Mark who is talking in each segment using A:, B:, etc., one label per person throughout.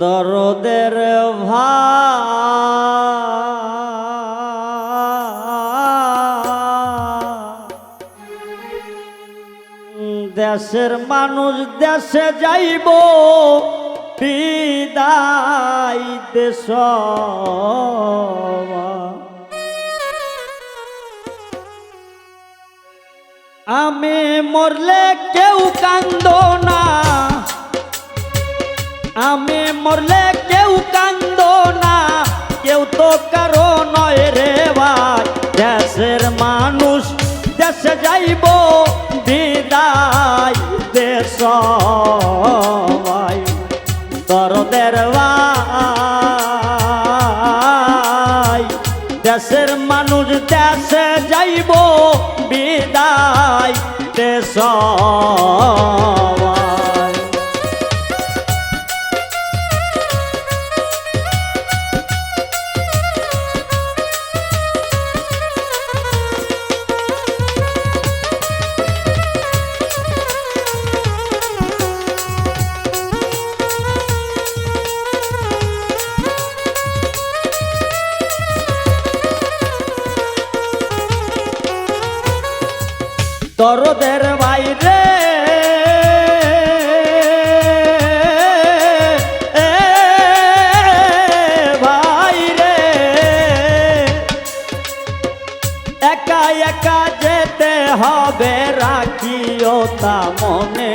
A: দরদের দেশের মানুষ দেশে যাইব বিদায় দেশ। আমি মরলে কেউ কান্দ না। আমি মরলে কেউ কান্দ না, কেউ তো কারও নয় রে ভাই। দেশের মানুষ, দেশে যাইব বিদায় দেশ ভাই দরদের ভাই, দেশের মানুষ, দেশে যাইব বিদায় দেশ দরদের বাইরে। এ ভাইরে একা একা যেতে হবে, রাখিও তা মনে।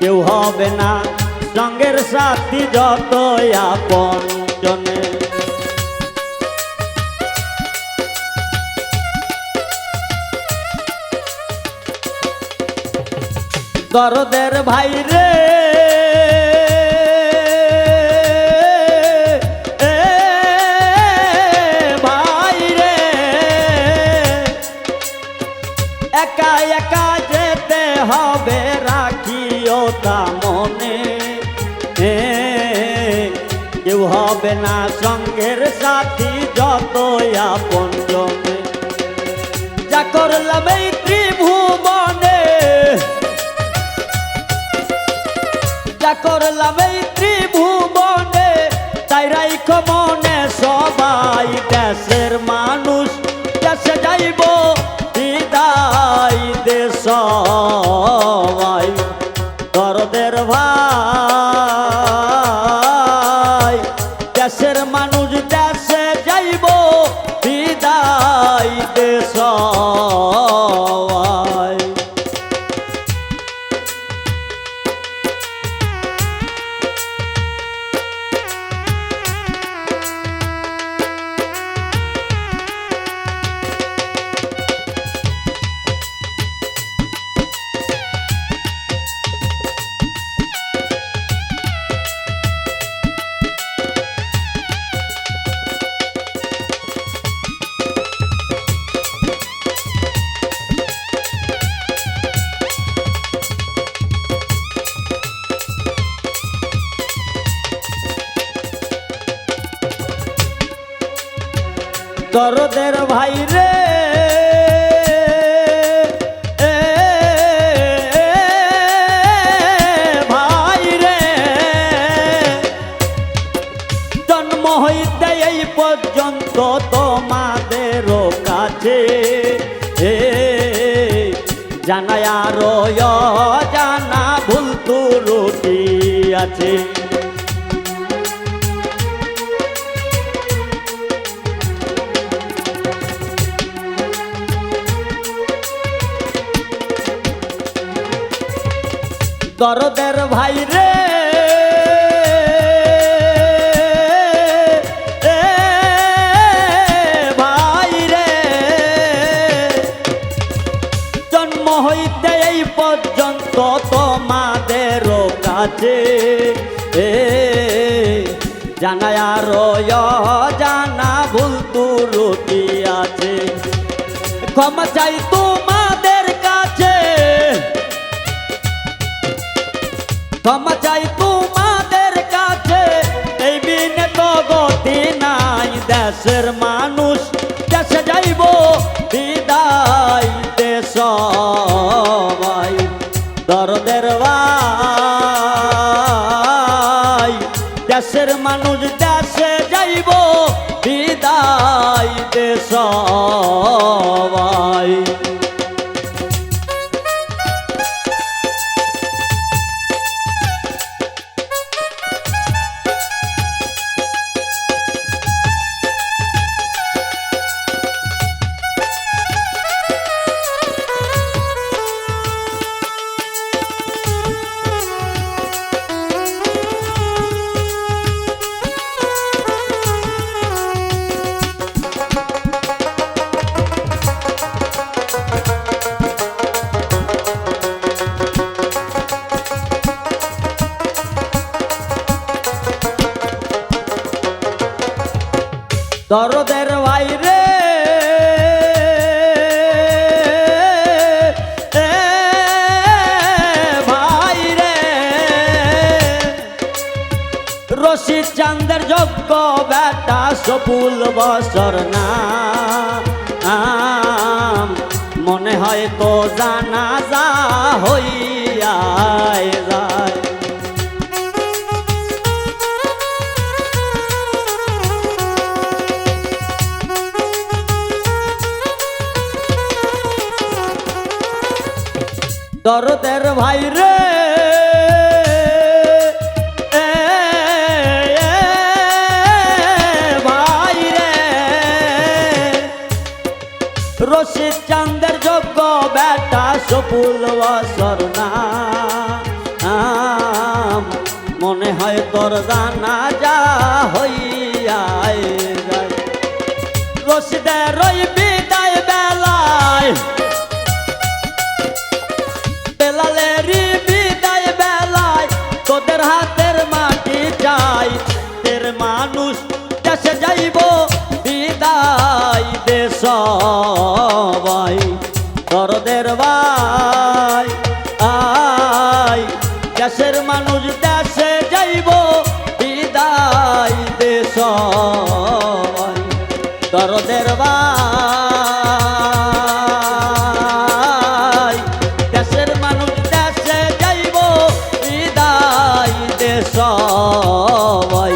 A: কেউ হবে না, সঙ্গের সাথী যত আপন জনে। দরদের ভাই রে ভাই রে একা একা যেতে হবে, রাখিও তা মনে। কেউ হবে না সঙ্গের সাথী যত আপন সবাই দেশের মানুষ দেশে যাইব দরদের ভাই রে ভাই রে জন্ম হইতে এই পর্যন্ত তোমাদেরও কাছে। জানায় আরও জানা ভুল ত্রুটি আছে। দরদের ভাই রে। ভাই রে। জন্ম হইতে এই পর্যন্ত তোমাদেরও কাছে। এ জানায় আরও জানা ভুল ত্রুটি আছে। ক্ষমা চাই তোমাদের ক্ষমা চাই তোমাদের কাছে। এই বিনে নাই, দেশের মানুষ দেশে যাইব, বিদায় দেশ ভাই দরদের ভাই ভাই, দেশের মানুষ দেশে যাইব, বিদায় দে সবাই। দরদের বাইরে। রশিদ চান্দের যোগ্য বেটা সপুল বসর না মনে হয় তো জানা যা হইয়া যায়। দরদের ভাই রে। ভাই রে। রশিদ চান্দের যোগ্য বেটা সপুল মনে হয় তোর জানা যা হইয়ায় রশিদের ওই বিদায় বেলায় সবাই,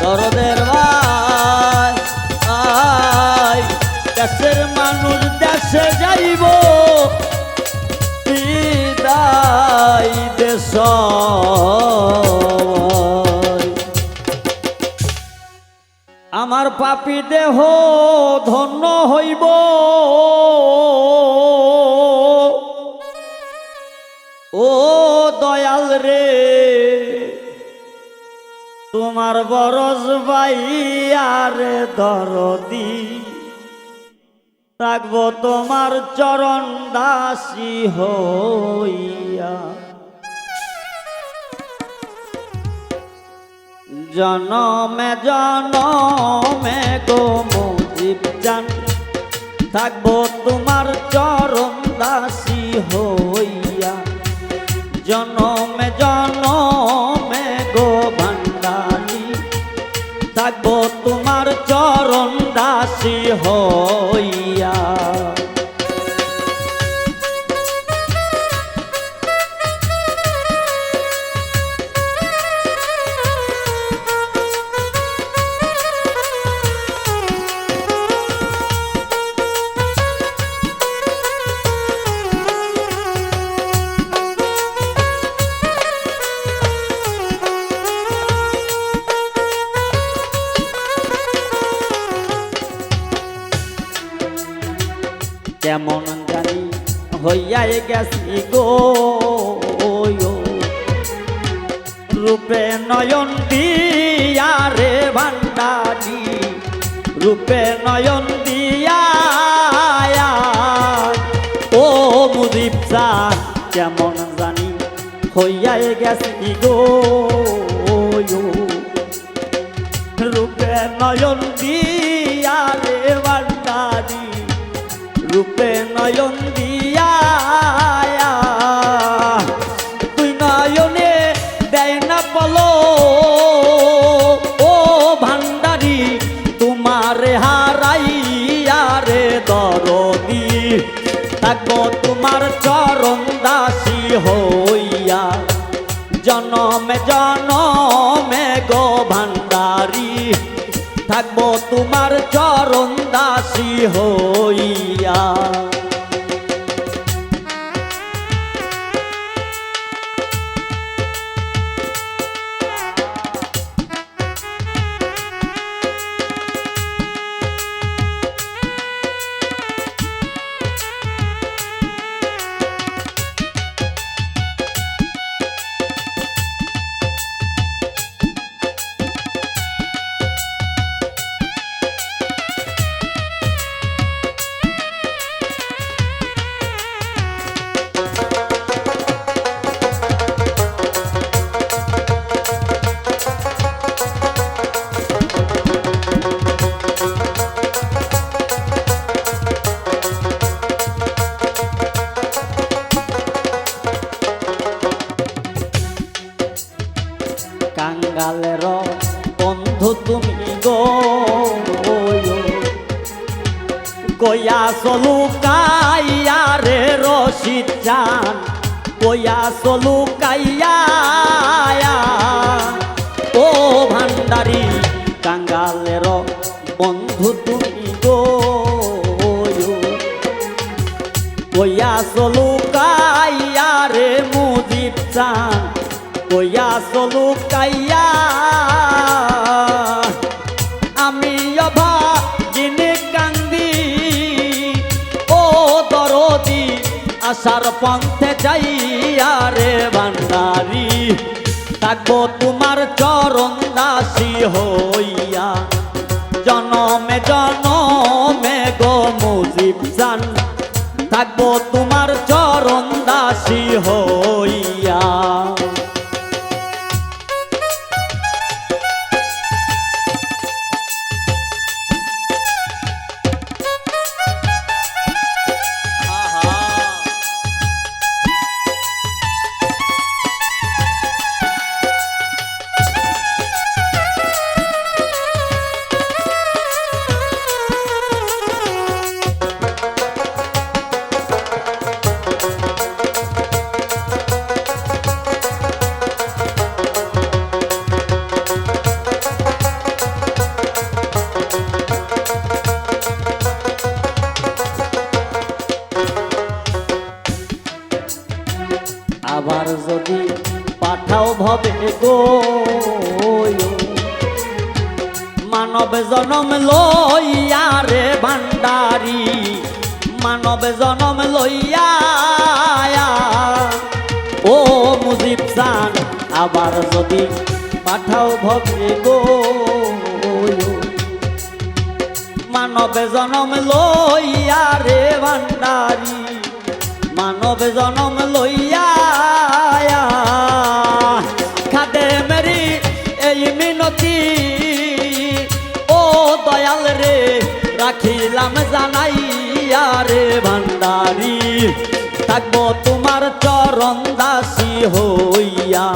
A: দরদের ভাই আই দেশের মানুষ, দেশে যাইব। বিদায় দে সবাই। আমার পাপি দেহ ধন্য হইব। ও দয়াল রে তোমার বরজ বাইয়ারে দরদি। থাকব তোমার চরণ দাসী হইয়া। জনমে জনমে গো মুজিব জান, থাকব তোমার চরণ দাসী হইয়া। জনমে দাসী হইয়াই গেছি গো রূপে নয়ন দিয়া রে ভান্ডারি, রূপে নয়ন দিয়া ও মুদিপ কেমন জানি হইয়াই গেছি গো রূপে নয়ন দিয়া রে ভান্ডারি, রূপে নয়ন থাকব তোমার চরণ দাসী হইয়া। জনমে জনমে গো ভান্ডারি থাকব তোমার চরণ দাসী হইয়া। তুমি গয়া চলু কাইয়া রে রশিদ চান গয়া চলু কাইয়া ও ভান্ডারি কাঙ্গালের বন্ধু তুমি গো। কইয়া চলু কাইয়া রে মুজিব চান কইয়া চলু কাইয়া আশার পন্থে যাইয়া রে ভান্ডারি, থাকব তোমার চরণ দাসী হইয়া। জনমে জনমে গো মুজিব জান, থাকব তোমার চরণ দাসী হইয়া। জনম লইয়া রে ভান্ডারি, মানব জনম লইয়া ও মুজিব চান আবার যদি পাঠাও ভবে গো। মানব জনম লইয়া রে ভান্ডারি, মানব জনম লইয়া রাখিলাম জানাইয়া রে ভান্ডারি, থাকব তোমার চরণ দাসী হইয়া।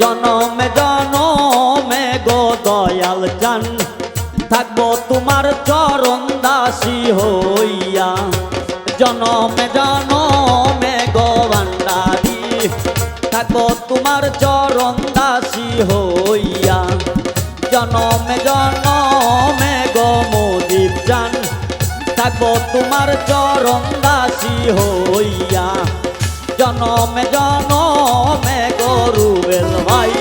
A: জনমে জনমে গো দয়াল জান থাকব তোমার চরণ দাসী হইয়া। জনমে জনমে গো ভান্ডারি, থাকব তোমার চরণ দাসী হইয়া। জনমে জনমে গো মোদিব জান, থাকব তোমার চরণ দাসী হইয়া। জনমে জনমে গরুবেল ভাই,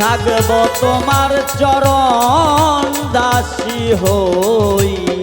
A: থাকব তোমার চরণ দাসী হই